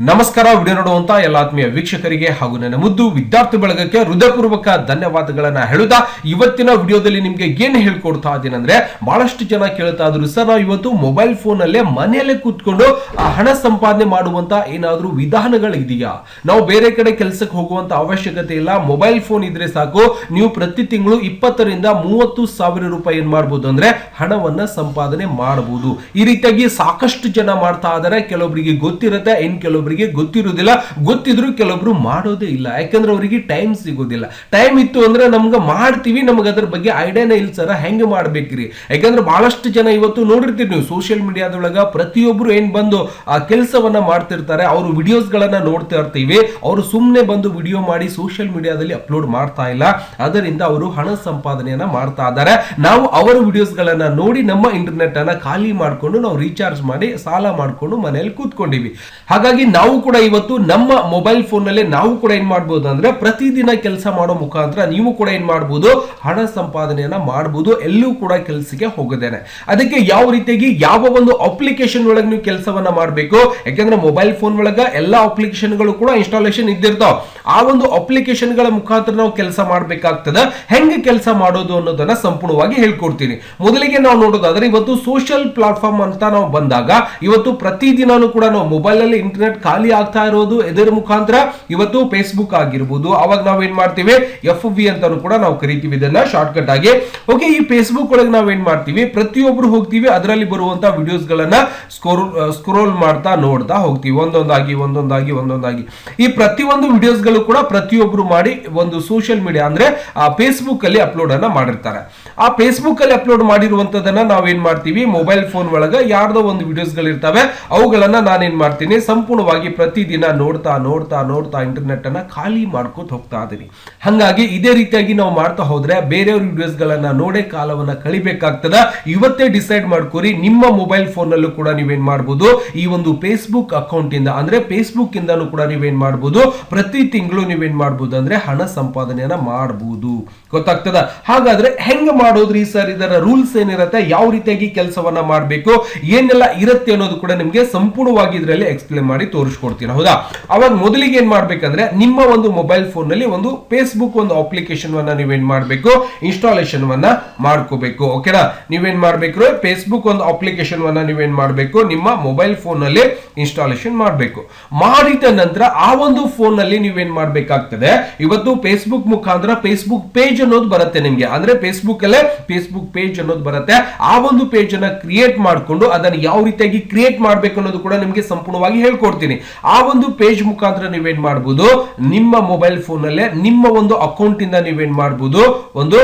ನಮಸ್ಕಾರ, ವಿಡಿಯೋ ನೋಡುವಂತ ಎಲ್ಲ ಆತ್ಮೀಯ ವೀಕ್ಷಕರಿಗೆ ಹಾಗೂ ನನ್ನ ಮುದ್ದು ವಿದ್ಯಾರ್ಥಿ ಬಳಗಕ್ಕೆ ಹೃದಯಪೂರ್ವಕ ಧನ್ಯವಾದಗಳನ್ನ ಹೇಳುತ್ತಾ, ಇವತ್ತಿನ ವಿಡಿಯೋದಲ್ಲಿ ನಿಮ್ಗೆ ಏನ್ ಹೇಳ್ಕೊಡ್ತಾ ಇದ್ದೀನಂದ್ರೆ ಬಹಳಷ್ಟು ಜನ ಕೇಳ್ತಾ ಇದ್ರು, ಸರ್, ನಾವು ಇವತ್ತು ಮೊಬೈಲ್ ಫೋನ್ ಅಲ್ಲೇ ಮನೆಯಲ್ಲೇ ಕೂತ್ಕೊಂಡು ಆ ಹಣ ಸಂಪಾದನೆ ಮಾಡುವಂತ ಏನಾದ್ರೂ ವಿಧಾನಗಳಿದೆಯಾ ನಾವು ಬೇರೆ ಕಡೆ ಕೆಲಸಕ್ಕೆ ಹೋಗುವಂತ ಅವಶ್ಯಕತೆ ಇಲ್ಲ ಮೊಬೈಲ್ ಫೋನ್ ಇದ್ರೆ ಸಾಕು, ನೀವು ಪ್ರತಿ ತಿಂಗಳು ಇಪ್ಪತ್ತರಿಂದ ಮೂವತ್ತು ಸಾವಿರ ರೂಪಾಯಿ ಏನ್ ಮಾಡ್ಬೋದು ಅಂದ್ರೆ, ಹಣವನ್ನ ಸಂಪಾದನೆ ಮಾಡಬಹುದು ಈ ರೀತಿಯಾಗಿ ಸಾಕಷ್ಟು ಜನ ಮಾಡ್ತಾ ಇದಾರೆ ಕೆಲವೊಬ್ಬರಿಗೆ ಗೊತ್ತಿರುತ್ತೆ, ಇನ್ ಕೆಲವೊಬ್ಬರಿಗೆ ಗೊತ್ತಿರುವುದಿಲ್ಲ, ಗೊತ್ತಿದ್ರು ಕೆಲವೊಬ್ರು ಮಾಡೋದೇ ಇಲ್ಲ. ಯಾಕಂದ್ರೆ ಅವರಿಗೆ ಟೈಮ್ ಸಿಗೋದಿಲ್ಲ. ಟೈಮ್ ಇತ್ತು ಅಂದ್ರೆ ನಮ್ಗೆ ಮಾಡ್ತೀವಿ, ನಮ್ಗೆ ಅದ್ರ ಬಗ್ಗೆ ಐಡಿಯಾನೇ ಇಲ್ಲ ಸರ, ಹೆಂಗೆ ಮಾಡ್ಬೇಕ್ರಿ? ಯಾಕಂದ್ರೆ ಬಹಳಷ್ಟು ಜನ ಇವತ್ತು ನೋಡಿರ್ತೀವಿ ನೀವು ಸೋಷಿಯಲ್ ಮೀಡಿಯಾದೊಳಗ ಪ್ರತಿಯೊಬ್ರು ಏನ್ ಬಂದು ಆ ಕೆಲಸವನ್ನ ಮಾಡ್ತಿರ್ತಾರೆ, ಅವರು ವಿಡಿಯೋಸ್ ಗಳನ್ನ ನೋಡ್ತಾ ಇರ್ತೀವಿ, ಅವರು ಸುಮ್ಮನೆ ಬಂದು ವಿಡಿಯೋ ಮಾಡಿ ಸೋಷಿಯಲ್ ಮೀಡಿಯಾದಲ್ಲಿ ಅಪ್ಲೋಡ್ ಮಾಡ್ತಾ ಇಲ್ಲ. ಅದರಿಂದ ಅವರು ಹಣ ಸಂಪಾದನೆಯನ್ನ ಮಾಡ್ತಾ ಇದ್ದಾರೆ. ನಾವು ಅವರ ವಿಡಿಯೋಸ್ ಗಳನ್ನ ನೋಡಿ ನಮ್ಮ ಇಂಟರ್ನೆಟ್ ಅನ್ನ ಖಾಲಿ ಮಾಡ್ಕೊಂಡು ನಾವು ರೀಚಾರ್ಜ್ ಮಾಡಿ, ಸಾಲ ಮಾಡ್ಕೊಂಡು ಮನೆಯಲ್ಲಿ ಕೂತ್ಕೊಂಡಿವಿ. ಹಾಗಾಗಿ ನಾವು ಕೂಡ ಇವತ್ತು ನಮ್ಮ ಮೊಬೈಲ್ ಫೋನ್ನಲ್ಲಿ ನಾವು ಕೂಡ ಏನ್ ಮಾಡ್ಬೋದು ಅಂದ್ರೆ ಪ್ರತಿದಿನ ಕೆಲಸ ಮಾಡೋ ಮುಖಾಂತರ ನೀವು ಕೂಡ ಏನ್ ಮಾಡ್ಬೋದು, ಹಣ ಸಂಪಾದನೆಯನ್ನ ಮಾಡಬಹುದು ಎಲ್ಲೂ ಕೂಡ ಕೆಲಸಕ್ಕೆ ಹೋಗದೇನೆ. ಅದಕ್ಕೆ ಯಾವ ರೀತಿಯಾಗಿ ಯಾವ ಒಂದು ಅಪ್ಲಿಕೇಶನ್ ಒಳಗೆ ನೀವು ಕೆಲಸವನ್ನ ಮಾಡಬೇಕು, ಯಾಕಂದ್ರೆ ಮೊಬೈಲ್ ಫೋನ್ ಒಳಗ ಎಲ್ಲಾ ಅಪ್ಲಿಕೇಶನ್ಗಳು ಕೂಡ ಇನ್ಸ್ಟಾಲೇಷನ್ ಇದ್ದಿರ್ತಾವ. ಆ ಒಂದು ಅಪ್ಲಿಕೇಶನ್ಗಳ ಮುಖಾಂತರ ನಾವು ಕೆಲಸ ಮಾಡಬೇಕಾಗ್ತದ, ಹೆಂಗೆ ಕೆಲಸ ಮಾಡೋದು ಅನ್ನೋದನ್ನ ಸಂಪೂರ್ಣವಾಗಿ ಹೇಳ್ಕೊಡ್ತೀನಿ. ಮೊದಲಿಗೆ ನಾವು ನೋಡೋದಾದ್ರೆ ಇವತ್ತು ಸೋಷಿಯಲ್ ಪ್ಲಾಟ್ಫಾರ್ಮ್ ಅಂತ ನಾವು ಬಂದಾಗ, ಇವತ್ತು ಪ್ರತಿದಿನಾನು ಕೂಡ ನಾವು ಮೊಬೈಲ್ ಅಲ್ಲಿ ಇಂಟರ್ನೆಟ್ ಖಾಲಿ ಆಗ್ತಾ ಇರೋದು ಇದರ ಮುಖಾಂತರ. ಇವತ್ತು ಫೇಸ್ಬುಕ್ ಆಗಿರ್ಬೋದು. ಅವಾಗ ನಾವು ಏನ್ ಮಾಡ್ತೀವಿ? ಎಫ್ ವಿ ಅಂತಾನು ಕೂಡ ನಾವು ಕರಿತೀವಿ ಇದನ್ನ ಶಾರ್ಟ್ ಕಟ್ ಆಗಿ. ಓಕೆ ಈ ಫೇಸ್ಬುಕ್ ಒಳಗೆ ನಾವ್ ಏನ್ ಮಾಡ್ತೀವಿ? ಪ್ರತಿಯೊಬ್ರು ಹೋಗ್ತೀವಿ. ಅದರಲ್ಲಿ ಬರುವಂತ ವಿಡಿಯೋಸ್ ಗಳನ್ನ ಸ್ಕೋರ್ ಸ್ಕ್ರೋಲ್ ಮಾಡ್ತಾ ನೋಡ್ತಾ ಹೋಗ್ತೀವಿ. ಒಂದೊಂದಾಗಿ ಒಂದೊಂದಾಗಿ ಒಂದೊಂದಾಗಿ. ಈ ಪ್ರತಿಯೊಂದು ವಿಡಿಯೋಸ್ಗಳು ಕೂಡ ಪ್ರತಿಯೊಬ್ರು ಮಾಡಿ ಒಂದು ಸೋಷಿಯಲ್ ಮೀಡಿಯಾ ಅಂದ್ರೆ, ಆ ಫೇಸ್ಬುಕ್ ಅಲ್ಲಿ ಅಪ್ಲೋಡ್ ಅನ್ನ ಮಾಡಿರ್ತಾರೆ. ಆ ಫೇಸ್ಬುಕ್ ಅಲ್ಲಿ ಅಪ್ಲೋಡ್ ಮಾಡಿರುವಂತದನ್ನ ನಾವ್ ಏನ್ ಮಾಡ್ತೀವಿ? ಮೊಬೈಲ್ ಫೋನ್ ಒಳಗ ಯಾರ್ದೋ ಒಂದು ವಿಡಿಯೋಸ್ ಗಳಿರ್ತವೆ ಅವುಗಳನ್ನ ನಾನೇನ್ ಮಾಡ್ತೀನಿ? ಸಂಪೂರ್ಣವಾಗಿ ಪ್ರತಿದಿನ ನೋಡ್ತಾ ನೋಡ್ತಾ ನೋಡ್ತಾ ಇಂಟರ್ನೆಟ್ ಅನ್ನ ಖಾಲಿ ಮಾಡ್ಕೋತ ಹೋಗ್ತಾ ಇದ್ದೀನಿ ಹಾಗಾಗಿ ಇದೇ ರೀತಿಯಾಗಿ ನಾವು ಮಾಡ್ತಾ ಹೋದ್ರೆ ಬೇರೆಯವ್ರ ವಿಡಿಯೋಸ್ ಗಳನ್ನ ನೋಡೇ ಕಾಲವನ್ನ ಕಳಿಬೇಕಾಗ್ತದ. ಇವತ್ತೇ ಡಿಸೈಡ್ ಮಾಡ್ಕೊರಿ, ನಿಮ್ಮ ಮೊಬೈಲ್ ಫೋನಲ್ಲೂ ಕೂಡ ನೀವೇನ್ ಮಾಡ್ಬೋದು, ಈ ಒಂದು ಫೇಸ್ಬುಕ್ ಅಕೌಂಟ್ ಇಂದ ಅಂದ್ರೆ ಫೇಸ್ಬುಕ್ ಇಂದಾನು ಕೂಡ ನೀವೇನ್ ಮಾಡ್ಬೋದು, ಪ್ರತಿ ತಿಂಗಳು ನೀವೇನ್ ಮಾಡ್ಬೋದು ಅಂದ್ರೆ ಹಣ ಸಂಪಾದನೆಯನ್ನ ಮಾಡಬಹುದು ಗೊತ್ತಾಗ್ತದ? ಹಾಗಾದ್ರೆ ಹೆಂಗ ಮಾಡೋದ್ರಿ ಸರ್? ಇದರ ರೂಲ್ಸ್ ಏನಿರುತ್ತೆ? ಯಾವ ರೀತಿಯಾಗಿ ಕೆಲಸವನ್ನ ಮಾಡಬೇಕು? ಏನೆಲ್ಲ ಇರುತ್ತೆ ಅನ್ನೋದು ಕೂಡ ನಿಮ್ಗೆ ಸಂಪೂರ್ಣವಾಗಿ ಇದರಲ್ಲಿ ಎಕ್ಸ್ಪ್ಲೇನ್ ಮಾಡಿ ತೋರಿಸ್ಕೊಡ್ತೀನಿ ಹೌದಾ? ಅವಾಗ ಮೊದಲಿಗೆ ಏನ್ ಮಾಡ್ಬೇಕಂದ್ರೆ ನಿಮ್ಮ ಒಂದು ಮೊಬೈಲ್ ಫೋನ್ನಲ್ಲಿ ಒಂದು ಫೇಸ್ಬುಕ್ ಒಂದು ಅಪ್ಲಿಕೇಶನ್ ವನ್ನ ನೀವೇನ್ ಮಾಡ್ಬೇಕು? ಇನ್ಸ್ಟಾಲೇಷನ್ ವನ್ನ ಮಾಡ್ಕೋಬೇಕು ಓಕೆನಾ ನೀವೇನ್ ಮಾಡ್ಬೇಕು ಫೇಸ್ಬುಕ್ ಒಂದು ಅಪ್ಲಿಕೇಶನ್ ವನ್ನ ನೀವೇನ್ ಮಾಡ್ಬೇಕು? ನಿಮ್ಮ ಮೊಬೈಲ್ ಫೋನ್ನಲ್ಲಿ ಇನ್ಸ್ಟಾಲೇಷನ್ ಮಾಡಬೇಕು. ಮಾಡಿದ ನಂತರ ಆ ಒಂದು ಫೋನ್ನಲ್ಲಿ ನೀವೇನ್ ಮಾಡ್ಬೇಕಾಗ್ತದೆ? ಇವತ್ತು ಫೇಸ್ಬುಕ್ ಮುಖಾಂತರ ಫೇಸ್ಬುಕ್ ಪೇಜ್ ಅನ್ನೋದು ಬರುತ್ತೆ ನಿಮ್ಗೆ. ಅಂದ್ರೆ ಫೇಸ್ಬುಕ್ ಅಲ್ಲೇ ಫೇಸ್ಬುಕ್ ಪೇಜ್ ಅನ್ನೋದು ಬರುತ್ತೆ. ಆ ಒಂದು ಪೇಜ್ ಅನ್ನ ಕ್ರಿಯೇಟ್ ಮಾಡ್ಕೊಂಡು ಅದನ್ನ ಯಾವ ರೀತಿಯಾಗಿ ಕ್ರಿಯೇಟ್ ಮಾಡ್ಬೇಕು ಅನ್ನೋದು ಕೂಡ ನಿಮ್ಗೆ ಸಂಪೂರ್ಣವಾಗಿ ಹೇಳ್ಕೊಡ್ತೀನಿ. ಆ ಒಂದು ಪೇಜ್ ಮುಖಾಂತರ ನೀವೇನ್ ಮಾಡ್ಬೋದು, ನಿಮ್ಮ ಮೊಬೈಲ್ ಫೋನ್ ಅಲ್ಲೇ ನಿಮ್ಮ ಒಂದು ಅಕೌಂಟ್ ಇಂದ ನೀವೇನ್ ಮಾಡ್ಬೋದು, ಒಂದು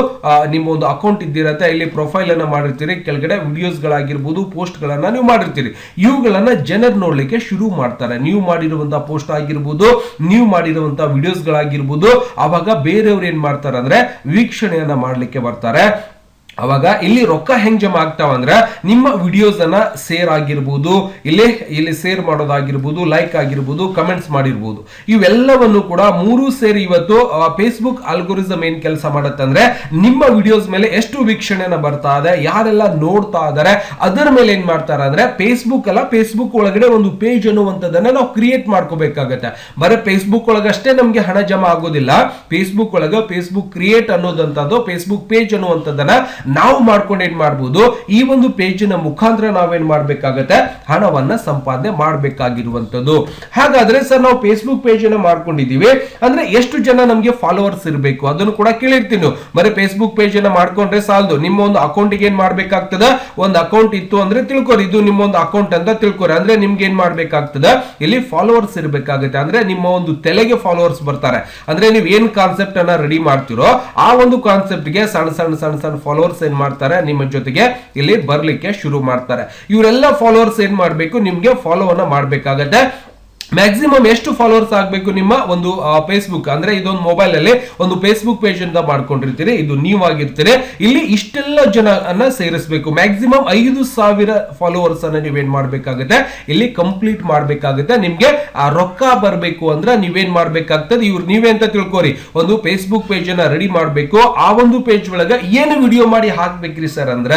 ನಿಮ್ಮ ಒಂದು ಅಕೌಂಟ್ ಇದ್ದಿರತ್ತೆ, ಇಲ್ಲಿ ಪ್ರೊಫೈಲ್ ಅನ್ನ ಮಾಡಿರ್ತೀರಿ, ಕೆಳಗಡೆ ವಿಡಿಯೋಸ್ ಗಳಾಗಿರ್ಬೋದು ಪೋಸ್ಟ್ ಗಳನ್ನ ನೀವು ಮಾಡಿರ್ತೀರಿ. ಇವುಗಳನ್ನ ಜನರು ನೋಡ್ಲಿಕ್ಕೆ ಶುರು ಮಾಡ್ತಾರೆ. ನೀವು ಮಾಡಿರುವಂತಹ ಪೋಸ್ಟ್ ಆಗಿರ್ಬೋದು, ನೀವು ಮಾಡಿರುವಂತಹ ವಿಡಿಯೋಸ್ ಗಳಾಗಿರ್ಬೋದು ಅವಾಗ ಬೇರೆಯವ್ರು ಏನ್ ಮಾಡ್ತಾರೆ ಅಂದ್ರೆ ವೀಕ್ಷಣೆಯನ್ನ ಮಾಡ್ಲಿಕ್ಕೆ ಬರ್ತಾರೆ. ಅವಾಗ ಇಲ್ಲಿ ರೊಕ್ಕ ಹೆಂಗ್ ಜಮಾ ಆಗ್ತಾವ ಅಂದ್ರೆ ನಿಮ್ಮ ವಿಡಿಯೋಸ್ ಅನ್ನ ಶೇರ್ ಆಗಿರ್ಬೋದು, ಇಲ್ಲಿ ಇಲ್ಲಿ ಶೇರ್ ಮಾಡೋದಾಗಿರ್ಬೋದು ಲೈಕ್ ಆಗಿರ್ಬೋದು ಕಮೆಂಟ್ಸ್ ಮಾಡಿರ್ಬೋದು. ಇವೆಲ್ಲವನ್ನು ಕೂಡ ಮೂರು ಸೇರಿ ಇವತ್ತು ಫೇಸ್ಬುಕ್ ಅಲ್ಗೋರಿಸಮ್ ಏನ್ ಕೆಲಸ ಮಾಡತ್ತಂದ್ರೆ ನಿಮ್ಮ ವಿಡಿಯೋಸ್ ಮೇಲೆ ಎಷ್ಟು ವೀಕ್ಷಣೆನ ಬರ್ತಾ ಇದೆ, ಯಾರೆಲ್ಲ ನೋಡ್ತಾ ಇದಾರೆ, ಅದರ ಮೇಲೆ ಏನ್ ಮಾಡ್ತಾರೆ ಅಂದ್ರೆ ಫೇಸ್ಬುಕ್ ಅಲ್ಲ ಫೇಸ್ಬುಕ್ ಒಳಗಡೆ ಒಂದು ಪೇಜ್ ಅನ್ನುವಂಥದ್ದನ್ನ ನಾವು ಕ್ರಿಯೇಟ್ ಮಾಡ್ಕೋಬೇಕಾಗತ್ತೆ. ಬರೀ ಫೇಸ್ಬುಕ್ ಒಳಗಷ್ಟೇ ನಮ್ಗೆ ಹಣ ಜಮಾ ಆಗೋದಿಲ್ಲ. ಫೇಸ್ಬುಕ್ ಒಳಗ ಫೇಸ್ಬುಕ್ ಕ್ರಿಯೇಟ್ ಅನ್ನೋದಂಥದ್ದು ಫೇಸ್ಬುಕ್ ಪೇಜ್ ಅನ್ನುವಂಥದ್ದನ್ನ ನಾವು ಮಾಡ್ಕೊಂಡು ಏನ್ ಮಾಡ್ಬೋದು? ಈ ಒಂದು ಪೇಜಿನ ಮುಖಾಂತರ ನಾವೇನ್ ಮಾಡ್ಬೇಕಾಗತ್ತೆ? ಹಣವನ್ನ ಸಂಪಾದನೆ ಮಾಡಬೇಕಾಗಿರುವಂತದ್ದು ಹಾಗಾದ್ರೆ ಸರ್, ನಾವು ಫೇಸ್ಬುಕ್ ಪೇಜ್ ಅನ್ನ ಮಾಡ್ಕೊಂಡಿದೀವಿ ಅಂದ್ರೆ ಎಷ್ಟು ಜನ ನಮ್ಗೆ ಫಾಲೋವರ್ಸ್ ಇರಬೇಕು? ಅದನ್ನು ಕೂಡ ಕೇಳಿರ್ತೀನಿ. ಬರೀ ಫೇಸ್ಬುಕ್ ಪೇಜ್ ಅನ್ನ ಮಾಡ್ಕೊಂಡ್ರೆ ಸಾಲದು. ನಿಮ್ಮ ಒಂದು ಅಕೌಂಟ್ಗೆ ಏನ್ ಮಾಡ್ಬೇಕಾಗ್ತದ? ಒಂದು ಅಕೌಂಟ್ ಇತ್ತು ಅಂದ್ರೆ ತಿಳ್ಕೊರಿ. ಇದು ನಿಮ್ಮ ಒಂದು ಅಕೌಂಟ್ ಅಂತ ತಿಳ್ಕೊರಿ. ಅಂದ್ರೆ ನಿಮ್ಗೆ ಏನ್ ಮಾಡ್ಬೇಕಾಗ್ತದ? ಇಲ್ಲಿ ಫಾಲೋವರ್ಸ್ ಇರಬೇಕಾಗುತ್ತೆ. ಅಂದ್ರೆ ನಿಮ್ಮ ಒಂದು ತಲೆಗೆ ಫಾಲೋವರ್ಸ್ ಬರ್ತಾರೆ. ಅಂದ್ರೆ ನೀವು ಏನ್ ಕಾನ್ಸೆಪ್ಟ್ ಅನ್ನ ರೆಡಿ ಮಾಡ್ತಿರೋ, ಆ ಒಂದು ಕಾನ್ಸೆಪ್ಟ್ಗೆ ಸಣ್ಣ ಸಣ್ಣ ಸಣ್ಣ ಸಣ್ಣ ಫಾಲೋವರ್ಸ್ ಏನ್ ಮಾಡ್ತಾರೆ? ನಿಮ್ಮ ಜೊತೆಗೆ ಇಲ್ಲಿ ಬರ್ಲಿಕ್ಕೆ ಶುರು ಮಾಡ್ತಾರೆ. ಇವರೆಲ್ಲ ಫಾಲೋವರ್ಸ್ ಏನ್ ಮಾಡ್ಬೇಕು? ನಿಮ್ಗೆ ಫಾಲೋ ಅನ್ನ ಮಾಡ್ಬೇಕಾಗತ್ತೆ. ಮ್ಯಾಕ್ಸಿಮಮ್ ಎಷ್ಟು ಫಾಲೋವರ್ಸ್ ಆಗಬೇಕು ನಿಮ್ಮ ಒಂದು ಫೇಸ್ಬುಕ್ ಅಂದ್ರೆ ಇದೊಂದು ಮೊಬೈಲ್ ಅಲ್ಲಿ ಒಂದು ಫೇಸ್ಬುಕ್ ಪೇಜ್ ಅಂತ ಮಾಡ್ಕೊಂಡಿರ್ತೀರಿ, ಇದು ನೀವು ಆಗಿರ್ತೀರಿ ಇಲ್ಲಿ ಇಷ್ಟೆಲ್ಲ ಜನ ಅನ್ನ ಸೇರಿಸಬೇಕು. ಮ್ಯಾಕ್ಸಿಮಮ್ ಐದು ಸಾವಿರ ಫಾಲೋವರ್ಸ್ ಅನ್ನ ನೀವೇನ್ ಮಾಡ್ಬೇಕಾಗುತ್ತೆ? ಇಲ್ಲಿ ಕಂಪ್ಲೀಟ್ ಮಾಡ್ಬೇಕಾಗುತ್ತೆ. ನಿಮ್ಗೆ, ಆ, ರೊಕ್ಕ ಬರಬೇಕು ಅಂದ್ರೆ ನೀವೇನ್ ಮಾಡ್ಬೇಕಾಗ್ತದೆ? ಇವ್ರು ನೀವೇ ಅಂತ ತಿಳ್ಕೊರಿ. ಒಂದು ಫೇಸ್ಬುಕ್ ಪೇಜ್ ಅನ್ನ ರೆಡಿ ಮಾಡಬೇಕು. ಆ ಒಂದು ಪೇಜ್ ಒಳಗೆ ಏನು ವಿಡಿಯೋ ಮಾಡಿ ಹಾಕ್ಬೇಕ್ರಿ ಸರ್ ಅಂದ್ರ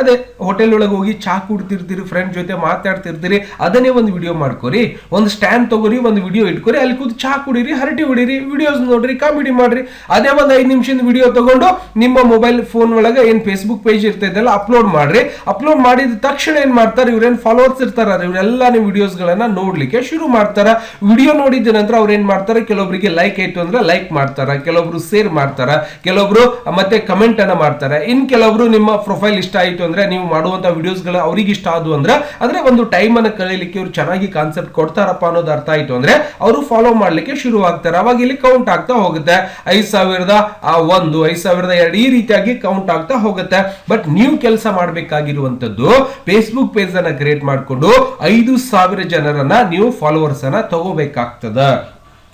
ಅದೇ ಹೋಟೆಲ್ ಒಳಗೆ ಹೋಗಿ ಚಾ ಕುಡ್ತಿರ್ತೀರಿ ಫ್ರೆಂಡ್ ಜೊತೆ ಮಾತಾಡ್ತಿರ್ತೀರಿ, ಅದನ್ನೇ ಒಂದು ವಿಡಿಯೋ ಮಾಡ್ಕೊರಿ. ಒಂದು ಸ್ಟ್ಯಾಂಡ್ ತಗೋರಿ, ಒಂದು ವಿಡಿಯೋ ಇಟ್ಕೊರಿ, ಅಲ್ಲಿ ಕೂತು ಚಾ ಕುಡೀರಿ, ಹರಟಿ ಹೊಡೀರಿ ವಿಡಿಯೋಸ್ ನೋಡ್ರಿ ಕಾಮಿಡಿ ಮಾಡ್ರಿ. ಅದೇ ಒಂದು ಐದು ನಿಮಿಷದ ವಿಡಿಯೋ ತಗೊಂಡು ನಿಮ್ಮ ಮೊಬೈಲ್ ಫೋನ್ ಒಳಗೆ ಏನು ಫೇಸ್ಬುಕ್ ಪೇಜ್ ಇರ್ತೈತಲ್ಲ ಅಪ್ಲೋಡ್ ಮಾಡ್ರಿ. ಅಪ್ಲೋಡ್ ಮಾಡಿದ ತಕ್ಷಣ ಏನು ಮಾಡ್ತಾರೆ ಇವ್ರೇನು ಫಾಲೋವರ್ಸ್ ಇರ್ತಾರ ಇವರೆಲ್ಲ ನಿಮ್ಮ ವಿಡಿಯೋಸ್ಗಳನ್ನ ನೋಡಲಿಕ್ಕೆ ಶುರು ಮಾಡ್ತಾರ. ವಿಡಿಯೋ ನೋಡಿದ ನಂತರ ಅವ್ರು ಏನು ಮಾಡ್ತಾರೆ ಕೆಲವೊಬ್ಬರಿಗೆ ಲೈಕ್ ಆಯ್ತು ಅಂದ್ರೆ ಲೈಕ್ ಮಾಡ್ತಾರ, ಕೆಲವೊಬ್ರು ಶೇರ್ ಮಾಡ್ತಾರ, ಕೆಲವೊಬ್ರು ಮತ್ತೆ ಕಮೆಂಟ್ ಅನ್ನ ಮಾಡ್ತಾರೆ. ಇನ್ ಕೆಲವೊಬ್ರು ನಿಮ್ಮ ಪ್ರೊಫೈಲ್ ಇಷ್ಟ ಆಯ್ತು ಅಂದ್ರೆ ನೀವು ಮಾಡುವಂತ ವಿಡಿಯೋಸ್ಗಳು ಅವ್ರಿಗೆ ಇಷ್ಟ ಆದ್ವು ಅಂದ್ರೆ ಅಂದ್ರೆ ಒಂದು ಟೈಮ್ ಅನ್ನ ಕಳೀಲಿಕ್ಕೆ ಇವ್ರು ಚೆನ್ನಾಗಿ ಕಾನ್ಸೆಪ್ಟ್ ಕೊಡ್ತಾರಪ್ಪ ಅನ್ನೋದು ಅರ್ಥ ಆಯ್ತು ಅಂದ್ರೆ, ಅವರು ಫಾಲೋ ಮಾಡ್ಲಿಕ್ಕೆ ಶುರು ಆಗ್ತಾರೆ. ಅವಾಗ ಇಲ್ಲಿ ಕೌಂಟ್ ಆಗ್ತಾ ಹೋಗುತ್ತೆ. ಐದ್ ಸಾವಿರದ ಒಂದು, ಐದ್ ಸಾವಿರದ ಎರಡು ಈ ರೀತಿಯಾಗಿ ಕೌಂಟ್ ಆಗ್ತಾ ಹೋಗುತ್ತೆ. ಬಟ್ ನೀವು ಕೆಲಸ ಮಾಡಬೇಕಾಗಿರುವಂತದ್ದು ಫೇಸ್ಬುಕ್ ಪೇಜ್ ಅನ್ನ ಕ್ರಿಯೇಟ್ ಮಾಡಿಕೊಂಡು ಐದು ಸಾವಿರ ಜನರನ್ನ ನೀವು ಫಾಲೋವರ್ಸ್ ಅನ್ನ ತಗೋಬೇಕಾಗ್ತದ.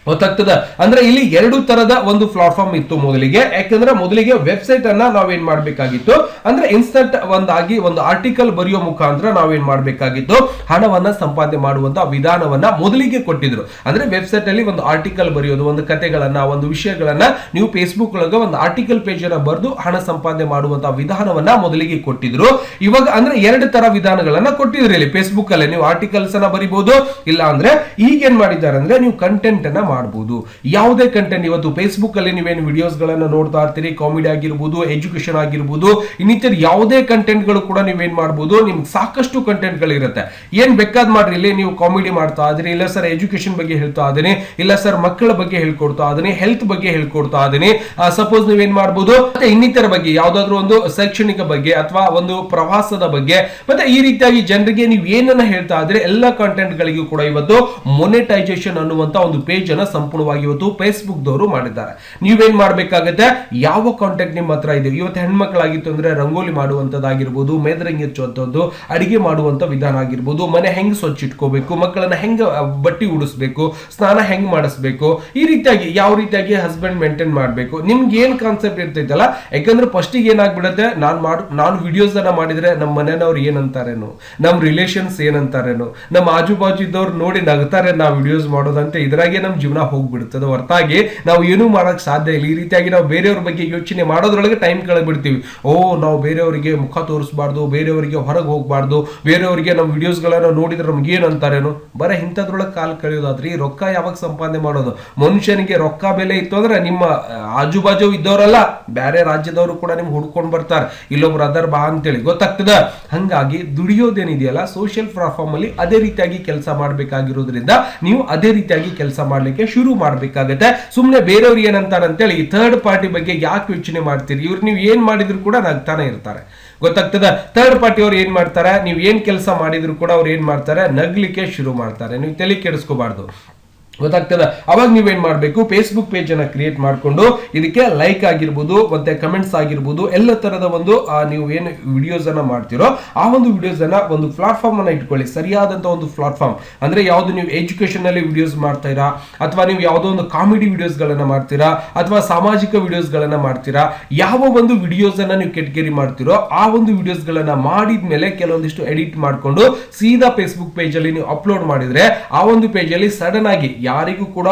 ಗೊತ್ತಾಗ್ತದ? ಅಂದ್ರೆ ಇಲ್ಲಿ ಎರಡು ತರದ ಒಂದು ಪ್ಲಾಟ್ಫಾರ್ಮ್ ಇತ್ತು ಮೊದಲಿಗೆ. ಯಾಕಂದ್ರೆ ಮೊದಲಿಗೆ ವೆಬ್ಸೈಟ್ ಅನ್ನ ನಾವೇನ್ ಮಾಡ್ಬೇಕಾಗಿತ್ತು? ಅಂದ್ರೆ ಇನ್ಸ್ಟಂಟ್ ಒಂದಾಗಿ ಒಂದು ಆರ್ಟಿಕಲ್ ಬರೆಯೋ ಮುಖಾಂತರ ನಾವೇನ್ ಮಾಡ್ಬೇಕಾಗಿತ್ತು? ಹಣವನ್ನ ಸಂಪಾದನೆ ಮಾಡುವಂತ ವಿಧಾನವನ್ನ ಮೊದಲಿಗೆ ಕೊಟ್ಟಿದ್ರು. ಅಂದ್ರೆ ವೆಬ್ಸೈಟ್ ಅಲ್ಲಿ ಒಂದು ಆರ್ಟಿಕಲ್ ಬರೆಯೋದು, ಒಂದು ಕತೆಗಳನ್ನ, ಒಂದು ವಿಷಯಗಳನ್ನ ನೀವು ಫೇಸ್ಬುಕ್ ಒಳಗೆ ಒಂದು ಆರ್ಟಿಕಲ್ ಪೇಜ್ ಅನ್ನ ಬರೆದು ಹಣ ಸಂಪಾದನೆ ಮಾಡುವಂತ ವಿಧಾನವನ್ನ ಮೊದಲಿಗೆ ಕೊಟ್ಟಿದ್ರು. ಇವಾಗ ಅಂದ್ರೆ ಎರಡು ತರ ವಿಧಾನಗಳನ್ನ ಕೊಟ್ಟಿದ್ರು ಇಲ್ಲಿ. ಫೇಸ್ಬುಕ್ ಅಲ್ಲಿ ನೀವು ಆರ್ಟಿಕಲ್ಸ್ ಅನ್ನ ಬರಿಬಹುದು ಇಲ್ಲ ಅಂದ್ರೆ ಈಗ ಏನ್ ಮಾಡಿದ್ದಾರೆ ಅಂದ್ರೆ ನೀವು ಕಂಟೆಂಟ್ ಅನ್ನ ಮಾಡಬಹುದು ಯಾವುದೇ ಕಂಟೆಂಟ್ ಇವತ್ತು ಫೇಸ್ಬುಕ್ ಅಲ್ಲಿ ನೀವೇನು ವಿಡಿಯೋಸ್ ಗಳನ್ನ ನೋಡ್ತಾ ಇರ್ತೀರಿ ಕಾಮಿಡಿ ಆಗಿರ್ಬೋದು ಎಜುಕೇಶನ್ ಆಗಿರ್ಬೋದು ಇನ್ನಿತರ ಯಾವುದೇ ಕಂಟೆಂಟ್ಗಳು ಕೂಡ ನೀವೇನ್ ಮಾಡಬಹುದು ನಿಮ್ಗೆ ಸಾಕಷ್ಟು ಕಂಟೆಂಟ್ ಗಳಿರುತ್ತೆ. ಏನ್ ಬೇಕಾದ್ ಮಾಡ್ರಿ, ಇಲ್ಲಿ ನೀವು ಕಾಮಿಡಿ ಮಾಡ್ತಾ ಇದ್ರಿ, ಇಲ್ಲ ಸರ್ ಎಜುಕೇಶನ್ ಬಗ್ಗೆ ಹೇಳ್ತಾ ಇದೀನಿ ಇಲ್ಲ ಸರ್ ಮಕ್ಕಳ ಬಗ್ಗೆ ಹೇಳ್ಕೊಡ್ತಾ ಇದೀನಿ ಹೆಲ್ತ್ ಬಗ್ಗೆ ಹೇಳ್ಕೊಡ್ತಾ ಇದೀನಿ ಸಪೋಸ್ ನೀವೇನ್ ಮಾಡ್ಬೋದು, ಮತ್ತೆ ಇನ್ನಿತರ ಬಗ್ಗೆ, ಯಾವ್ದಾದ್ರು ಒಂದು ಶೈಕ್ಷಣಿಕ ಬಗ್ಗೆ ಅಥವಾ ಒಂದು ಪ್ರವಾಸದ ಬಗ್ಗೆ, ಮತ್ತೆ ಈ ರೀತಿಯಾಗಿ ಜನರಿಗೆ ನೀವು ಏನನ್ನ ಹೇಳ್ತಾ ಇದ್ರೆ, ಎಲ್ಲ ಕಂಟೆಂಟ್ ಗಳಿಗೂ ಕೂಡ ಇವತ್ತು ಮೊನೆಟೈಸೇಷನ್ ಅನ್ನುವಂತ ಒಂದು ಪೇಜ್ ಅನ್ನ ಸಂಪೂರ್ಣವಾಗಿ ಇವತ್ತು ಫೇಸ್ಬುಕ್ ದವರು ಮಾಡಿದ್ದಾರೆ. ನೀವೇನ್ ಮಾಡಬೇಕಾಗುತ್ತೆ? ಯಾವ ಕಾಂಟ್ಯಾಕ್ಟ್ ನಿಮ್ಮ ಹತ್ರ ಇದೆ? ಇವತ್ತು ಹೆಣ್ಮಕ್ಳಾಗಿತ್ತು ಅಂದ್ರೆ ರಂಗೋಲಿ ಮಾಡುವಂತದ್ದಾಗಿರ್ಬೋದು ಮೇದರಂಗಿ ಹಚ್ಚುವಂಥದ್ದು, ಅಡಿಗೆ ಮಾಡುವಂತ ವಿಧಾನ ಆಗಿರ್ಬೋದು, ಮನೆ ಹೆಂಗೆ ಸ್ವಚ್ಛ ಇಟ್ಕೋಬೇಕು, ಮಕ್ಕಳನ್ನ ಹೆಂಗೆ ಬಟ್ಟಿ ಉಡಿಸ್ಬೇಕು, ಸ್ನಾನ ಹೆಂಗ್ ಮಾಡಿಸ್ಬೇಕು, ಈ ರೀತಿಯಾಗಿ, ಯಾವ ರೀತಿಯಾಗಿ ಹಸ್ಬೆಂಡ್ ಮೇಂಟೈನ್ ಮಾಡಬೇಕು, ನಿಮ್ಗೆ ಏನ್ ಕಾನ್ಸೆಪ್ಟ್ ಇರ್ತೈತಲ್ಲ, ಯಾಕಂದ್ರೆ ಫಸ್ಟಿಗೆ ಏನಾಗ್ಬಿಡತ್ತೆ, ನಾನ್ ಮಾಡ್, ನಾನು ವಿಡಿಯೋಸ್ ಅನ್ನ ಮಾಡಿದ್ರೆ ನಮ್ಮ ಮನೆಯವ್ರು ಏನಂತಾರೇನು ನಮ್ಮ ರಿಲೇಷನ್ಸ್ ಏನಂತಾರೇನು ನಮ್ಮ ಆಜು ಬಾಜು ಇದ್ದವ್ರು ನೋಡಿ ನಗ್ತಾರೆ ನಾವು ವಿಡಿಯೋಸ್ ಮಾಡೋದಂತೆ, ಇದ್ರಾಗೆ ನಮ್ಮ ಜೀವನ ಹೋಗ್ಬಿಡುತ್ತದೆ. ಹೊರತಾಗಿ ನಾವು ಏನೂ ಮಾಡಕ್ ಸಾಧ್ಯ ಇಲ್ಲ. ಈ ರೀತಿಯಾಗಿ ನಾವು ಬೇರೆಯವ್ರ ಬಗ್ಗೆ ಯೋಚನೆ ಮಾಡೋದ್ರೊಳಗೆ ಟೈಮ್ ಕಳೆದ್ಬಿಡ್ತೀವಿ. ಓ, ನಾವು ಬೇರೆಯವರಿಗೆ ಮುಖ ತೋರಿಸಬಾರ್ದು, ಬೇರೆಯವರಿಗೆ ಹೊರಗೆ ಹೋಗಬಾರ್ದು, ಬೇರೆಯವರಿಗೆ ನಮ್ಮ ವಿಡಿಯೋಸ್ಗಳನ್ನ ನೋಡಿದ್ರೆ ನಮ್ಗೆ ಏನು ಅಂತಾರೇನು. ಬರೀ ಇಂಥದ್ರೊಳಗೆ ಕಾಲ್ ಕಳೆಯೋದಾದ್ರಿ ರೊಕ್ಕ ಯಾವಾಗ ಸಂಪಾದನೆ ಮಾಡೋದು? ಮನುಷ್ಯನಿಗೆ ರೊಕ್ಕ ಬೆಲೆ ಇತ್ತು ಅಂದ್ರೆ ನಿಮ್ಮ ಆಜುಬಾಜು ಆಜು ಬಾಜು ಇದ್ದವರಲ್ಲ ಬೇರೆ ರಾಜ್ಯದವರು ಕೂಡ ನಿಮ್ಗೆ ಹುಡ್ಕೊಂಡು ಬರ್ತಾರೆ. ಇಲ್ಲೊಬ್ರು ಅದರ್ ಬಾ ಅಂತೇಳಿ ಗೊತ್ತಾಗ್ತದ? ಹಂಗಾಗಿ ದುಡಿಯೋದೇನಿದೆಯಲ್ಲ ಸೋಷಿಯಲ್ ಪ್ಲಾಟ್ಫಾರ್ಮ್ ಅಲ್ಲಿ ಅದೇ ರೀತಿಯಾಗಿ ಕೆಲಸ ಮಾಡಬೇಕಾಗಿರೋದ್ರಿಂದ ನೀವು ಅದೇ ರೀತಿಯಾಗಿ ಕೆಲಸ ಮಾಡ್ಲಿಕ್ಕೆ ಶುರು ಮಾಡಬೇಕಾಗತ್ತೆ. ಸುಮ್ಮನೆ ಬೇರೆಯವ್ರು ಏನಂತಾರೆ ಅಂತೇಳಿ ಈ ಥರ್ಡ್ ಪಾರ್ಟಿ ಬಗ್ಗೆ ಯಾಕೆ ಯೋಚನೆ ಮಾಡ್ತೀರಿ? ಇವ್ರು ನೀವು ಏನ್ ಮಾಡಿದ್ರು ಕೂಡ ನಗ್ತಾನೆ ಇರ್ತಾರೆ. ಗೊತ್ತಾಗ್ತದ? ಥರ್ಡ್ ಪಾರ್ಟಿ ಅವ್ರು ಏನ್ ಮಾಡ್ತಾರೆ? ನೀವು ಏನ್ ಕೆಲಸ ಮಾಡಿದ್ರು ಕೂಡ ಅವ್ರು ಏನ್ ಮಾಡ್ತಾರೆ? ನಗ್ಲಿಕ್ಕೆ ಶುರು ಮಾಡ್ತಾರೆ. ನೀವು ತಲೆ ಕೆಡಿಸ್ಕೋಬಾರ್ದು. ಗೊತ್ತಾಗ್ತದ. ಅವಾಗ ನೀವೇನ್ ಮಾಡಬೇಕು? ಫೇಸ್ಬುಕ್ ಪೇಜ್ ಅನ್ನ ಕ್ರಿಯೇಟ್ ಮಾಡಿಕೊಂಡು ಇದಕ್ಕೆ ಲೈಕ್ ಆಗಿರ್ಬೋದು, ಮತ್ತೆ ಕಮೆಂಟ್ಸ್ ಆಗಿರ್ಬೋದು, ಎಲ್ಲ ತರದ ಒಂದು ನೀವು ಏನು ವಿಡಿಯೋಸ್ ಅನ್ನ ಮಾಡ್ತಿರೋ, ಆ ಒಂದು ವಿಡಿಯೋಸ್ ಅನ್ನ ಒಂದು ಪ್ಲಾಟ್ಫಾರ್ಮ್ ಅನ್ನ ಇಟ್ಕೊಳ್ಳಿ. ಸರಿಯಾದಂತ ಒಂದು ಪ್ಲಾಟ್ಫಾರ್ಮ್ ಅಂದ್ರೆ ಯಾವ್ದು ನೀವು ಎಜುಕೇಶನ್ ಅಲ್ಲಿ ವಿಡಿಯೋಸ್ ಮಾಡ್ತೀರಾ, ಅಥವಾ ನೀವು ಯಾವುದೋ ಒಂದು ಕಾಮಿಡಿ ವಿಡಿಯೋಸ್ ಗಳನ್ನ ಮಾಡ್ತೀರಾ, ಅಥವಾ ಸಾಮಾಜಿಕ ವಿಡಿಯೋಸ್ ಗಳನ್ನ ಮಾಡ್ತೀರಾ, ಯಾವ ಒಂದು ವಿಡಿಯೋಸ್ ಅನ್ನ ನೀವು ಕೆಟಗರಿ ಮಾಡ್ತಿರೋ, ಆ ಒಂದು ವಿಡಿಯೋಸ್ ಗಳನ್ನ ಮಾಡಿದ್ಮೇಲೆ ಕೆಲವೊಂದಿಷ್ಟು ಎಡಿಟ್ ಮಾಡ್ಕೊಂಡು ಸೀದಾ ಫೇಸ್ಬುಕ್ ಪೇಜ್ ಅಲ್ಲಿ ನೀವು ಅಪ್ಲೋಡ್ ಮಾಡಿದ್ರೆ, ಆ ಒಂದು ಪೇಜ್ ಅಲ್ಲಿ ಸಡನ್ ಆಗಿ ಯಾರಿಗೂ ಕೂಡ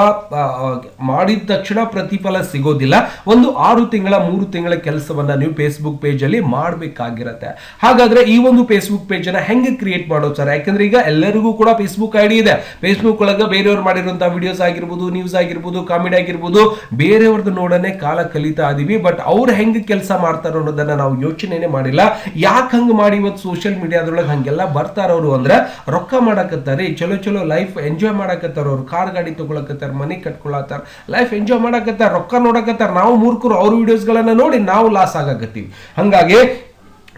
ಮಾಡಿದ ತಕ್ಷಣ ಪ್ರತಿಫಲ ಸಿಗೋದಿಲ್ಲ. ಒಂದು ಆರು ತಿಂಗಳ, ಮೂರು ತಿಂಗಳ ಕೆಲಸವನ್ನ ನೀವು ಫೇಸ್ಬುಕ್ ಪೇಜ್ ಅಲ್ಲಿ ಮಾಡಬೇಕಾಗಿರತ್ತೆ. ಹಾಗಾದ್ರೆ ಈ ಒಂದು ಫೇಸ್ಬುಕ್ ಪೇಜ್ ಅನ್ನ ಹೆಂಗೆ ಕ್ರಿಯೇಟ್ ಮಾಡೋದು ಸರ್? ಯಾಕಂದ್ರೆ ಈಗ ಎಲ್ಲರಿಗೂ ಕೂಡ ಫೇಸ್ಬುಕ್ ಐಡಿ ಇದೆ. ಫೇಸ್ಬುಕ್ ಒಳಗೆ ಬೇರೆಯವ್ರು ಮಾಡಿರುವಂತಹ ವಿಡಿಯೋಸ್ ಆಗಿರ್ಬೋದು ನ್ಯೂಸ್ ಆಗಿರ್ಬೋದು ಕಾಮಿಡಿ ಆಗಿರ್ಬೋದು ಬೇರೆಯವ್ರದ್ದು ನೋಡನೆ ಕಾಲ ಕಲಿತಾ ಇದೀವಿ. ಬಟ್ ಅವ್ರು ಹೆಂಗೆ ಕೆಲಸ ಮಾಡ್ತಾರೋ ಅನ್ನೋದನ್ನ ನಾವು ಯೋಚನೆನೇ ಮಾಡಿಲ್ಲ. ಯಾಕೆ ಹಂಗೆ ಮಾಡಿ ಇವತ್ತು ಸೋಷಿಯಲ್ ಮೀಡಿಯಾದೊಳಗೆ ಹಂಗೆಲ್ಲ ಬರ್ತಾರವ್ರು ಅಂದ್ರೆ ರೊಕ್ಕ ಮಾಡಕತ್ತಾರೆ, ಚಲೋ ಚಲೋ ಲೈಫ್ ಎಂಜಾಯ್ ಮಾಡಕತ್ತಾರ ಅವ್ರು ಕಾರ್ ಗಾಡಿ ತಗೊಳಕತ್ತಾರ, ಮನೆ ಕಟ್ಕೊಳತ್ತಾರ ಲೈಫ್ ಎಂಜಾಯ್ ಮಾಡಕತ್ತಾರ, ರೊಕ್ಕ ನೋಡಕತ್ತಾರ, ನಾವು ಮೂರ್ಖರು ಅವ್ರ ವಿಡಿಯೋಸ್ಗಳನ್ನ ನೋಡಿ ನಾವು ಲಾಸ್ ಆಗಕತ್ತೀವಿ. ಹಂಗಾಗಿ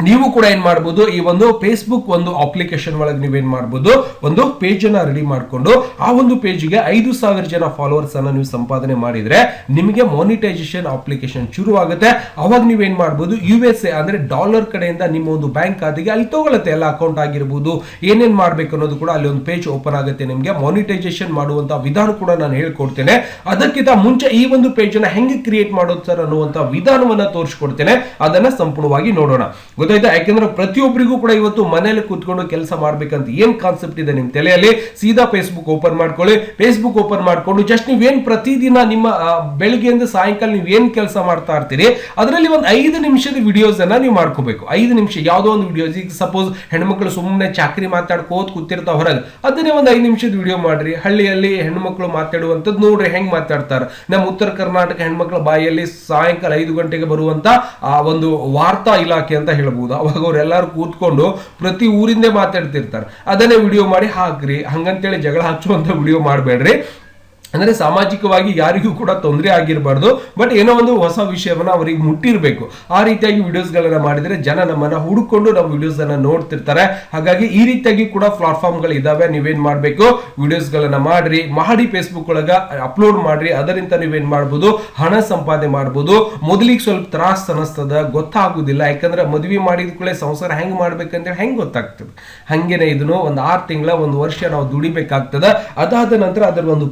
ನೀವು ಕೂಡ ಏನ್ ಮಾಡ್ಬೋದು, ಈ ಒಂದು ಫೇಸ್ಬುಕ್ ಒಂದು ಅಪ್ಲಿಕೇಶನ್ ಒಳಗೆ ನೀವೇನ್ ಮಾಡ್ಬೋದು, ಒಂದು ಪೇಜ್ ಅನ್ನ ರೆಡಿ ಮಾಡ್ಕೊಂಡು, ಆ ಒಂದು ಪೇಜ್ಗೆ ಐದು ಸಾವಿರ ಜನ ಫಾಲೋವರ್ಸ್ ಅನ್ನ ನೀವು ಸಂಪಾದನೆ ಮಾಡಿದ್ರೆ ನಿಮಗೆ ಮಾನಿಟೈಸೇಷನ್ ಅಪ್ಲಿಕೇಶನ್ ಶುರು ಆಗುತ್ತೆ ಅವಾಗ ನೀವೇನ್ ಮಾಡ್ಬೋದು ಯು ಎಸ್ ಎ ಅಂದ್ರೆ ಡಾಲರ್ ಕಡೆಯಿಂದ ನಿಮ್ಮ ಒಂದು ಬ್ಯಾಂಕ್ ಖಾತೆಗೆ ಅಲ್ಲಿ ತಗೊಳುತ್ತೆ. ಎಲ್ಲ ಅಕೌಂಟ್ ಆಗಿರ್ಬೋದು, ಏನೇನ್ ಮಾಡ್ಬೇಕು ಅನ್ನೋದು ಕೂಡ ಅಲ್ಲಿ ಒಂದು ಪೇಜ್ ಓಪನ್ ಆಗುತ್ತೆ ನಿಮಗೆ. ಮಾನಿಟೈಸೇಷನ್ ಮಾಡುವಂತ ವಿಧಾನ ಕೂಡ ನಾನು ಹೇಳ್ಕೊಡ್ತೇನೆ. ಅದಕ್ಕಿಂತ ಮುಂಚೆ ಈ ಒಂದು ಪೇಜ್ ಅನ್ನ ಹೆಂಗೆ ಕ್ರಿಯೇಟ್ ಮಾಡೋದು ಸರ್ ಅನ್ನುವಂತ ವಿಧಾನವನ್ನ ತೋರಿಸ್ಕೊಡ್ತೇನೆ. ಅದನ್ನ ಸಂಪೂರ್ಣವಾಗಿ ನೋಡೋಣ. ಗೊತ್ತಾಯ್ತಾ? ಯಾಕೆಂದ್ರೆ ಪ್ರತಿಯೊಬ್ಬರಿಗೂ ಕೂಡ ಇವತ್ತು ಮನೇಲಿ ಕೂತ್ಕೊಂಡು ಕೆಲಸ ಮಾಡ್ಬೇಕಂತ ಏನ್ ಕಾನ್ಸೆಪ್ಟ್ ಇದೆ ನಿಮ್ ತಲೆಯಲ್ಲಿ? ಸೀದಾ ಫೇಸ್ಬುಕ್ ಓಪನ್ ಮಾಡ್ಕೊಳ್ಳಿ. ಫೇಸ್ಬುಕ್ ಓಪನ್ ಮಾಡ್ಕೊಂಡು ಜಸ್ಟ್ ನೀವೇನ್ ಪ್ರತಿದಿನ ನಿಮ್ಮ ಬೆಳಿಗ್ಗೆಯಿಂದ ಸಾಯಂಕಾಲ ನೀವು ಏನ್ ಕೆಲಸ ಮಾಡ್ತಾ ಇರ್ತೀರಿ? ಅದರಲ್ಲಿ ಒಂದು ಐದು ನಿಮಿಷದ ವಿಡಿಯೋಸ್ ಅನ್ನ ನೀವು ಮಾಡ್ಕೋಬೇಕು. ಐದು ನಿಮಿಷ, ಯಾವುದೋ ಒಂದು ವಿಡಿಯೋಸ್ ಈಗ ಸಪೋಸ್ ಹೆಣ್ಮಕ್ಳು ಸುಮ್ಮನೆ ಚಾಕ್ರಿ ಮಾತಾಡ್ಕೋತ ಕೂತಿರ್ತಾವ ಹೊರಗೆ. ಅದನ್ನೇ ಒಂದು ಐದು ನಿಮಿಷದ ವಿಡಿಯೋ ಮಾಡ್ರಿ. ಹಳ್ಳಿಯಲ್ಲಿ ಹೆಣ್ಮಕ್ಳು ಮಾತಾಡುವಂಥದ್ದು ನೋಡ್ರಿ ಹೆಂಗ್ ಮಾತಾಡ್ತಾರೆ. ನಮ್ಮ ಉತ್ತರ ಕರ್ನಾಟಕ ಹೆಣ್ಮಕ್ಳ ಬಾಯಲ್ಲಿ ಸಾಯಂಕಾಲ ಐದು ಗಂಟೆಗೆ ಬರುವಂತ, ಆ, ಒಂದು ವಾರ್ತಾ ಇಲಾಖೆ ಅಂತ ಹೇಳ್ಬೋದು. ಅವಾಗ ಅವರೆಲ್ಲರೂ ಕೂತ್ಕೊಂಡು ಪ್ರತಿ ಊರಿಂದೇ ಮಾತಾಡ್ತಿರ್ತಾರೆ. ಅದನ್ನೇ ವಿಡಿಯೋ ಮಾಡಿ ಹಾಕ್ರಿ. ಹಂಗಂತೇಳಿ ಜಗಳ ಹಚ್ಚುವಂಥ ವಿಡಿಯೋ ಮಾಡಬೇಡ್ರಿ. ಅಂದ್ರೆ ಸಾಮಾಜಿಕವಾಗಿ ಯಾರಿಗೂ ಕೂಡ ತೊಂದರೆ ಆಗಿರಬಾರ್ದು ಬಟ್ ಏನೋ ಒಂದು ಹೊಸ ವಿಷಯವನ್ನು ಅವರಿಗೆ ಮುಟ್ಟಿರಬೇಕು. ಆ ರೀತಿಯಾಗಿ ವಿಡಿಯೋಸ್ಗಳನ್ನು ಮಾಡಿದರೆ ಜನ ನಮ್ಮನ್ನು ಹುಡುಕೊಂಡು ನಮ್ಮ ವಿಡಿಯೋಸನ್ನು ನೋಡ್ತಿರ್ತಾರೆ. ಹಾಗಾಗಿ ಈ ರೀತಿಯಾಗಿ ಕೂಡ ಪ್ಲಾಟ್ಫಾರ್ಮ್ಗಳು ಇದ್ದಾವೆ, ನೀವೇನು ಮಾಡಬೇಕು? ವಿಡಿಯೋಸ್ಗಳನ್ನು ಮಾಡಿರಿ, ಮಾಡಿ ಫೇಸ್ಬುಕ್ ಒಳಗೆ ಅಪ್ಲೋಡ್ ಮಾಡಿರಿ, ಅದರಿಂದ ನೀವೇನು ಮಾಡ್ಬೋದು? ಹಣ ಸಂಪಾದನೆ ಮಾಡ್ಬೋದು. ಮೊದಲಿಗೆ ಸ್ವಲ್ಪ ತ್ರಾಸ್ ಅನಿಸ್ತದ, ಗೊತ್ತಾಗೋದಿಲ್ಲ. ಯಾಕಂದ್ರೆ ಮದುವೆ ಮಾಡಿದ ಕೂಡಲೇ ಸಂಸಾರ ಹೆಂಗೆ ಮಾಡ್ಬೇಕಂತೇಳಿ ಹೆಂಗೆ ಗೊತ್ತಾಗ್ತದೆ. ಹಂಗೇನೆ ಇದನ್ನು ಒಂದು ಆರು ತಿಂಗಳ, ಒಂದು ವರ್ಷ ನಾವು ದುಡಿಬೇಕಾಗ್ತದೆ. ಅದಾದ ನಂತರ ಅದರ ಒಂದು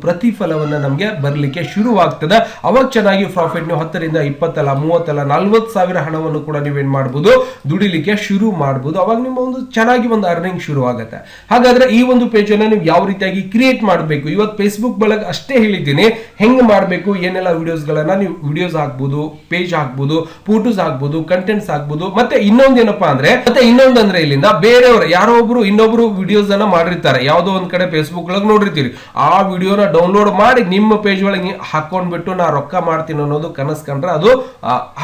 ಪ್ರತಿಫಲವನ್ನ ನಮಗೆ ಬರಲಿಕ್ಕೆ ಶುರುವಾಗ್ತದೆ. ಅವಾಗ ಚೆನ್ನಾಗಿ ಪ್ರಾಫಿಟ್ ನೀವು ಹತ್ತರಿಂದ ಇಪ್ಪತ್ತಲ್ಲ, ಮೂವತ್ತಲ್ಲ, ನಲ್ವತ್ತು ಸಾವಿರ ಹಣವನ್ನು ಕೂಡ ನೀವೇನ್ ಮಾಡ್ಬೋದು? ದುಡಿಲಿಕ್ಕೆ ಶುರು ಮಾಡ್ಬೋದು. ಅವಾಗ ನಿಮ್ಮ ಒಂದು ಚೆನ್ನಾಗಿ ಒಂದು ಅರ್ನಿಂಗ್ ಶುರು ಆಗುತ್ತೆ ಹಾಗಾದ್ರೆ ಈ ಒಂದು ಪೇಜ್ ಅನ್ನ ನೀವು ಯಾವ ರೀತಿಯಾಗಿ ಕ್ರಿಯೇಟ್ ಮಾಡಬೇಕು? ಇವತ್ತು ಫೇಸ್ಬುಕ್ ಬಳಗ ಅಷ್ಟೇ ಹೇಳಿದ್ದೀನಿ. ಹೆಂಗ್ ಮಾಡಬೇಕು? ಏನೆಲ್ಲ ವಿಡಿಯೋಸ್ ಗಳನ್ನ ನೀವು ವಿಡಿಯೋಸ್ ಹಾಕ್ಬೋದು ಪೇಜ್ ಹಾಕ್ಬೋದು ಫೋಟೋಸ್ ಹಾಕ್ಬೋದು ಕಂಟೆಂಟ್ಸ್ ಹಾಕ್ಬೋದು ಮತ್ತೆ ಇನ್ನೊಂದು ಏನಪ್ಪಾ ಅಂದ್ರೆ, ಮತ್ತೆ ಇನ್ನೊಂದು ಅಂದ್ರೆ ಇಲ್ಲಿಂದ ಬೇರೆಯವರು, ಯಾರೋ ಒಬ್ರು ಇನ್ನೊಬ್ರು ವಿಡಿಯೋಸ್ ಅನ್ನ ಮಾಡಿರ್ತಾರೆ. ಯಾವುದೋ ಒಂದ್ ಕಡೆ ಫೇಸ್ಬುಕ್ ಒಳಗೆ ನೋಡಿರ್ತೀರಿ. ಆ ವಿಡಿಯೋನ ಡೌನ್ಲೋಡ್ ಮಾಡಿ ನಿಮ್ಮ ಪೇಜ್ ಒಳಗೆ ಹಾಕೊಂಡ್ಬಿಟ್ಟು ನಾ ರೊಕ್ಕ ಮಾಡ್ತೀನಿ ಅನ್ನೋದು ಕನಸು ಕಂಡ್ರೆ ಅದು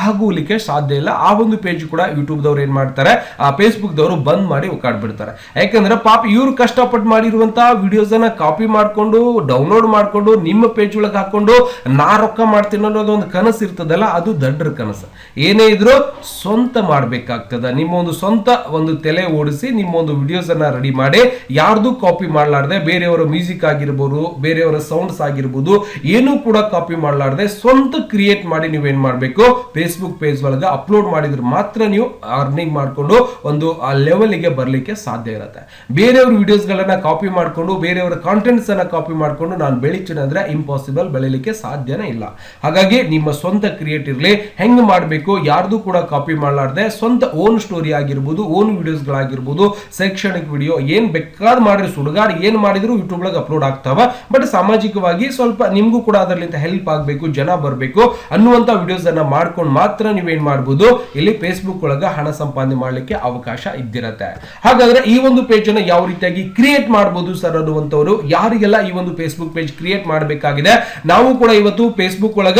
ಆಗೋಲಿಕ್ಕೆ ಸಾಧ್ಯ ಇಲ್ಲ. ಆ ಒಂದು ಪೇಜ್ ಕೂಡ ಯೂಟ್ಯೂಬ್ ದವ್ರು ಏನ್ ಮಾಡ್ತಾರೆ, ಆ ಫೇಸ್ಬುಕ್ ದವರು ಬಂದ್ ಮಾಡಿ ಬಿಡ್ತಾರೆ ಯಾಕಂದ್ರೆ ಪಾಪ ಇವ್ರು ಕಷ್ಟಪಟ್ಟು ಮಾಡಿರುವಂತ ವಿಡಿಯೋಸ್ ಅನ್ನ ಕಾಪಿ ಮಾಡ್ಕೊಂಡು ಡೌನ್ಲೋಡ್ ಮಾಡ್ಕೊಂಡು, ನಿಮ್ಮ ಪೇಜ್ ಒಳಗೆ ಹಾಕೊಂಡು ನಾ ರೊಕ್ಕ ಮಾಡ್ತೀನಿ ಅನ್ನೋದು ಒಂದು ಕನಸು ಇರ್ತದಲ್ಲ, ಅದು ದಡ್ರ ಕನಸು. ಏನೇ ಇದ್ರು ಸ್ವಂತ ಮಾಡ್ಬೇಕಾಗ್ತದ. ನಿಮ್ಮ ಒಂದು ಸ್ವಂತ ಒಂದು ತಲೆ ಓಡಿಸಿ ನಿಮ್ಮ ಒಂದು ವಿಡಿಯೋಸ್ ಅನ್ನ ರೆಡಿ ಮಾಡಿ, ಯಾರ್ದು ಕಾಪಿ ಮಾಡಲಾರ್ದೆ ಬೇರೆಯವರ ಮ್ಯೂಸಿಕ್ ಆಗಿರ್ಬೋದು, ಬೇರೆಯವರ ಸೌಂಡ್ಸ್ ಆಗಿರ್ಬೋದು, ಏನೂ ಕೂಡ ಕಾಪಿ ಮಾಡ್ಲಾರ್ದೆ ಸ್ವಂತ ಕ್ರಿಯೇಟ್ ಮಾಡಿ ನೀವೇನ್ ಮಾಡಬೇಕು? ಫೇಸ್ಬುಕ್ ಪೇಜ್ ಒಳಗೆ ಅಪ್ಲೋಡ್ ಮಾಡಿದ್ರೆ ಮಾತ್ರ ನೀವು ಅರ್ನಿಂಗ್ ಮಾಡ್ಕೊಂಡು ಒಂದು, ಆ ಲೆವೆಲ್ಗೆ ಬರಲಿಕ್ಕೆ ಸಾಧ್ಯ ಇರುತ್ತೆ. ಬೇರೆಯವ್ರ ವಿಡಿಯೋಸ್ ಗಳನ್ನ ಕಾಪಿ ಮಾಡ್ಕೊಂಡು, ಬೇರೆಯವರ ಕಾಂಟೆಂಟ್ಸ್ ಅನ್ನ ಕಾಪಿ ಮಾಡ್ಕೊಂಡು ನಾನು ಬೆಳಿತೀನಿ ಅಂದ್ರೆ ಇಂಪಾಸಿಬಲ್ ಬೆಳಿಲಿಕ್ಕೆ ಸಾಧ್ಯನೇ ಇಲ್ಲ. ಹಾಗಾಗಿ ನಿಮ್ಮ ಸ್ವಂತ ಕ್ರಿಯೇಟ್ ಇರಲಿ, ಹೆಂಗ್ ಮಾಡಬೇಕು, ಯಾರ್ದು ಕೂಡ ಕಾಪಿ ಮಾಡಲಾರ್ದೆ ಸ್ವಂತ ಓನ್ ಸ್ಟೋರಿ ಆಗಿರ್ಬೋದು ಓನ್ ವಿಡಿಯೋಸ್ ಗಳಾಗಿರ್ಬೋದು, ಶೈಕ್ಷಣಿಕ ವಿಡಿಯೋ ಏನ್ ಬೇಕಾದ್ ಮಾಡಿದ್ರು ಸುಡುಗಾಡ್ ಏನ್ ಮಾಡಿದ್ರು ಯೂಟ್ಯೂಬ್ ಒಳಗೆ ಅಪ್ಲೋಡ್ ಆಗ್ತಾವ. ಬಟ್ ಸಾಮಾಜಿಕವಾಗಿ ಸ್ವಲ್ಪ ನಿಮಗೂ ಕೂಡ ಅದರಲ್ಲಿಂದ ಹೆಲ್ಪ್ ಆಗಬೇಕು, ಜನ ಬರಬೇಕು ಅನ್ನುವಂತ ವಿಡಿಯೋಸ್ ಅನ್ನ ಮಾಡ್ಕೊಂಡು ಮಾತ್ರ ನೀವೇನು ಮಾಡ್ಬೋದು, ಇಲ್ಲಿ ಫೇಸ್ಬುಕ್ ಒಳಗ ಹಣ ಸಂಪಾದನೆ ಮಾಡಲಿಕ್ಕೆ ಅವಕಾಶ ಇದ್ದಿರತ್ತೆ. ಹಾಗಾದ್ರೆ ಈ ಒಂದು ಪೇಜ್ ಅನ್ನ ಯಾವ ರೀತಿಯಾಗಿ ಕ್ರಿಯೇಟ್ ಮಾಡಬಹುದು ಸರ್ ಅನ್ನುವಂಥವ್ರು, ಯಾರಿಗೆಲ್ಲ ಈ ಒಂದು ಫೇಸ್ಬುಕ್ ಪೇಜ್ ಕ್ರಿಯೇಟ್ ಮಾಡಬೇಕಾಗಿದೆ, ನಾವು ಕೂಡ ಇವತ್ತು ಫೇಸ್ಬುಕ್ ಒಳಗ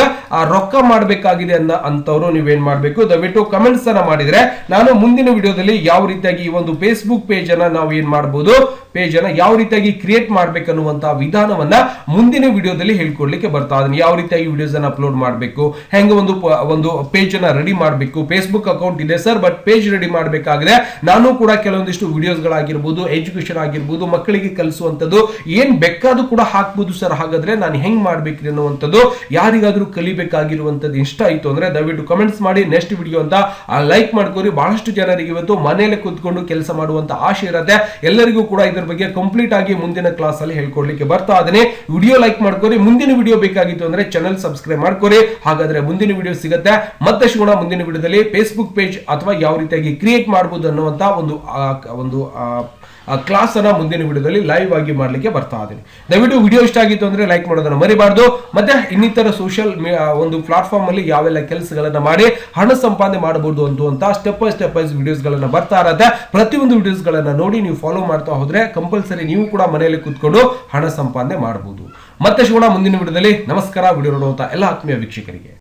ರೊಕ್ಕ ಮಾಡಬೇಕಾಗಿದೆ ಅನ್ನ ಅಂತವ್ರು ನೀವೇನ್ ಮಾಡಬೇಕು, ದಯವಿಟ್ಟು ಕಮೆಂಟ್ಸ್ ಅನ್ನ ಮಾಡಿದ್ರೆ ನಾನು ಮುಂದಿನ ವಿಡಿಯೋದಲ್ಲಿ ಯಾವ ರೀತಿಯಾಗಿ ಈ ಒಂದು ಫೇಸ್ಬುಕ್ ಪೇಜ್ ಅನ್ನ ನಾವು ಏನ್ ಮಾಡಬಹುದು ಪೇಜ್ ಅನ್ನ ಯಾವ ರೀತಿಯಾಗಿ ಕ್ರಿಯೇಟ್ ಮಾಡ್ಬೇಕನ್ನುವಂತ ವಿಧಾನವನ್ನ ಮುಂದಿನ ವಿಡಿಯೋದಲ್ಲಿ ಹೇಳ್ಕೊಡ್ಲಿಕ್ಕೆ ಬರ್ತಾ ಅದನ್ನ. ಯಾವ ರೀತಿಯಾಗಿ ವಿಡಿಯೋಸ್ ಅನ್ನ ಅಪ್ಲೋಡ್ ಮಾಡಬೇಕು, ಹೆಂಗ ಒಂದು ಒಂದು ಪೇಜ್ ಅನ್ನ ರೆಡಿ ಮಾಡಬೇಕು ಫೇಸ್ಬುಕ್ ಅಕೌಂಟ್ ಇದೆ ಸರ್ ಬಟ್ ಪೇಜ್ ರೆಡಿ ಮಾಡಬೇಕಾಗಿದೆ ನಾನು ಕೂಡ ಕೆಲವೊಂದಿಷ್ಟು ವಿಡಿಯೋಸ್ ಗಳಾಗಿರ್ಬೋದು ಎಜುಕೇಶನ್ ಆಗಿರ್ಬೋದು, ಮಕ್ಕಳಿಗೆ ಕಲಿಸುವಂತದ್ದು ಏನ್ ಬೇಕಾದ್ರೂ ಕೂಡ ಹಾಕ್ಬೋದು ಸರ್ ಹಾಗಾದ್ರೆ ನಾನು ಹೆಂಗ್ ಮಾಡ್ಬೇಕ್ರಿ ಅನ್ನುವಂಥದ್ದು ಯಾರಿಗಾದ್ರೂ ಕಲಿಬೇಕಾಗಿರುವಂತದ್ದು ಇಷ್ಟ ಆಯ್ತು ಅಂದ್ರೆ ದಯವಿಟ್ಟು ಕಮೆಂಟ್ಸ್ ಮಾಡಿ ನೆಕ್ಸ್ಟ್ ವಿಡಿಯೋ ಅಂತ ಲೈಕ್ ಮಾಡ್ಕೋರಿ. ಬಹಳಷ್ಟು ಜನರಿಗೆ ಇವತ್ತು ಮನೆಯಲ್ಲೇ ಕೂತ್ಕೊಂಡು ಕೆಲಸ ಮಾಡುವಂತ ಆಶೆ ಇರುತ್ತೆ. ಎಲ್ಲರಿಗೂ ಕೂಡ ಇದರ ಬಗ್ಗೆ ಕಂಪ್ಲೀಟ್ ಆಗಿ ಮುಂದಿನ ಕ್ಲಾಸ್ ಅಲ್ಲಿ ಹೇಳ್ಕೊಡ್ಲಿಕ್ಕೆ ಬರ್ತಾ ಅದೇ ವಿಡಿಯೋ ಲೈಕ್ ಮಾಡ್ಕೋರಿ. ಮುಂದಿನ ವಿಡಿಯೋ ಬೇಕಾಗಿತ್ತು ಅಂದ್ರೆ ಚಾನಲ್ ಸಬ್ಸ್ಕ್ರೈಬ್ ಮಾಡ್ಕೋರಿ. ಹಾಗಾದ್ರೆ ಮುಂದಿನ ವಿಡಿಯೋ ಸಿಗುತ್ತೆ. ಮತ್ತೆ ಕೂಡ ಮುಂದಿನ ವಿಡಿಯೋದಲ್ಲಿ ಫೇಸ್ಬುಕ್ ಪೇಜ್ ಅಥವಾ ಯಾವ ರೀತಿಯಾಗಿ ಕ್ರಿಯೇಟ್ ಮಾಡಬಹುದು ಅನ್ನುವಂತ ಒಂದು ಒಂದು ಕ್ಲಾಸ್ ಅನ್ನ ಮುಂದಿನ ವಿಡಿಯೋದಲ್ಲಿ ಲೈವ್ ಆಗಿ ಮಾಡ್ಲಿಕ್ಕೆ ಬರ್ತಾ ಇದ್ದೀನಿ ದಯವಿಟ್ಟು ವಿಡಿಯೋ ಇಷ್ಟ ಆಗಿತ್ತು ಅಂದ್ರೆ ಲೈಕ್ ಮಾಡೋದನ್ನ ಮರಿಬಾರ್ದು. ಮತ್ತೆ ಇನ್ನಿತರ ಸೋಷಿಯಲ್ ಒಂದು ಪ್ಲಾಟ್ಫಾರ್ಮ್ ಅಲ್ಲಿ ಯಾವೆಲ್ಲ ಕೆಲಸಗಳನ್ನ ಮಾಡಿ, ಹಣ ಸಂಪಾದನೆ ಮಾಡಬಹುದು ಅಂತ step by step wise videos ಗಳನ್ನ ಬರ್ತಾ ಇರತ್ತೆ. ಪ್ರತಿಯೊಂದು ವಿಡಿಯೋಸ್ ಗಳನ್ನ ನೋಡಿ ನೀವು ಫಾಲೋ ಮಾಡ್ತಾ ಹೋದ್ರೆ ಕಂಪಲ್ಸರಿ ನೀವು ಕೂಡ ಮನೆಯಲ್ಲಿ ಕೂತ್ಕೊಂಡು ಹಣ ಸಂಪಾದನೆ ಮಾಡಬಹುದು. ಮತ್ತೆ ಸಿಗೋಣ ಮುಂದಿನ ವಿಡಿಯೋದಲ್ಲಿ ನಮಸ್ಕಾರ ವಿಡಿಯೋ ನೋಡುವಂತ ಎಲ್ಲ ಆತ್ಮೀಯ ವೀಕ್ಷಕರಿಗೆ.